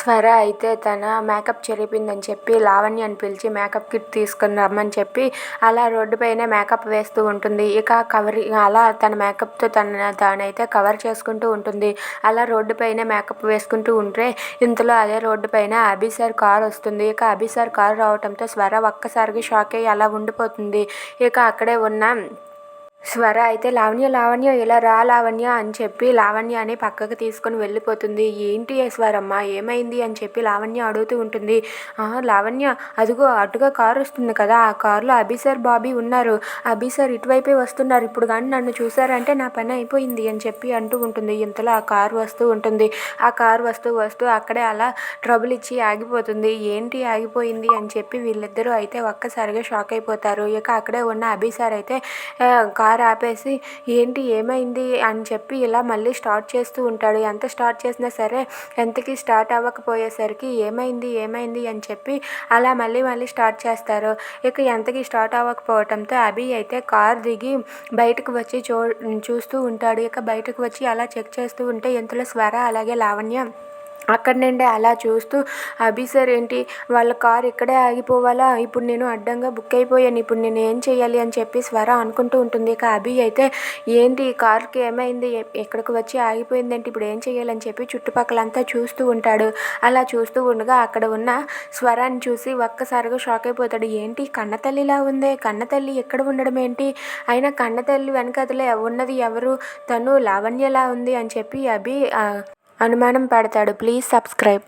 స్వర అయితే తన మేకప్ చెరిపిందని చెప్పి లావణ్యని పిలిచి మేకప్ కిట్ తీసుకుని రమ్మని చెప్పి అలా రోడ్డు పైన మేకప్ వేస్తూ ఉంటుంది. ఇక కవర్ అలా తన మేకప్తో తన తానైతే కవర్ చేసుకుంటూ ఉంటుంది. అలా రోడ్డు పైన మేకప్ వేసుకుంటూ ఉంటే ఇంతలో అదే రోడ్డు పైన అభిసార్ కార్ వస్తుంది. ఇక అభిసార్ కార్ రావడంతో స్వర ఒక్కసారిగా షాక్ అయ్యి అలా ఉండిపోతుంది. ఇక అక్కడే ఉన్న స్వర అయితే లావణ్య లావణ్య ఇలా రా లావణ్య అని చెప్పి లావణ్యని పక్కకు తీసుకొని వెళ్ళిపోతుంది. ఏంటి స్వరమ్మ ఏమైంది? అని చెప్పి లావణ్య అడుగుతూ ఉంటుంది. లావణ్య అదిగో అటుగా కారు వస్తుంది కదా ఆ కారులో అభిసర్ బాబీ ఉన్నారు. అభిసర్ ఇటువైపే వస్తున్నారు. ఇప్పుడు కానీ నన్ను చూసారంటే నా పని అయిపోయింది అని చెప్పి అంటూ ఉంటుంది. ఇంతలో ఆ కారు వస్తూ ఉంటుంది. ఆ కారు వస్తూ వస్తూ అక్కడే అలా ట్రబుల్ ఇచ్చి ఆగిపోతుంది. ఏంటి ఆగిపోయింది? అని చెప్పి వీళ్ళిద్దరూ అయితే ఒక్కసారిగా షాక్ అయిపోతారు. ఇక అక్కడే ఉన్న అభిసార్ అయితే కారు కార్ ఆపేసి ఏంటి ఏమైంది? అని చెప్పి ఇలా మళ్ళీ స్టార్ట్ చేస్తూ ఉంటాడు. ఎంత స్టార్ట్ చేసినా సరే ఎంతకి స్టార్ట్ అవ్వకపోయేసరికి ఏమైంది ఏమైంది అని చెప్పి అలా మళ్ళీ మళ్ళీ స్టార్ట్ చేస్తారు. ఇక ఎంతకి స్టార్ట్ అవ్వకపోవటంతో అభి అయితే కార్ దిగి బయటకు వచ్చి చూ చూస్తూ ఉంటాడు. ఇక బయటకు వచ్చి అలా చెక్ చేస్తూ ఉంటే ఎంతలో స్వర అలాగే లావణ్య అక్కడ నుండి అలా చూస్తూ అభి సార్ ఏంటి? వాళ్ళ కార్ ఇక్కడే ఆగిపోవాలా? ఇప్పుడు నేను అడ్డంగా బుక్ అయిపోయాను. ఇప్పుడు నేను ఏం చేయాలి? అని చెప్పి స్వర అనుకుంటూ ఉంటుంది. ఇక అభి అయితే ఏంటి? కార్కి ఏమైంది? ఎక్కడికి వచ్చి ఆగిపోయింది అంటే ఇప్పుడు ఏం చేయాలని చెప్పి చుట్టుపక్కలంతా చూస్తూ ఉంటాడు. అలా చూస్తూ ఉండగా అక్కడ ఉన్న స్వరాన్ని చూసి ఒక్కసారిగా షాక్ అయిపోతాడు. ఏంటి? కన్నతల్లిలా ఉందే? కన్నతల్లి ఎక్కడ ఉండడం ఏంటి? అయినా కన్నతల్లి వెనకతలే ఉన్నది ఎవరు? తను లావణ్యలా ఉంది అని చెప్పి అభి అనుమానం పడతాడు. Please subscribe.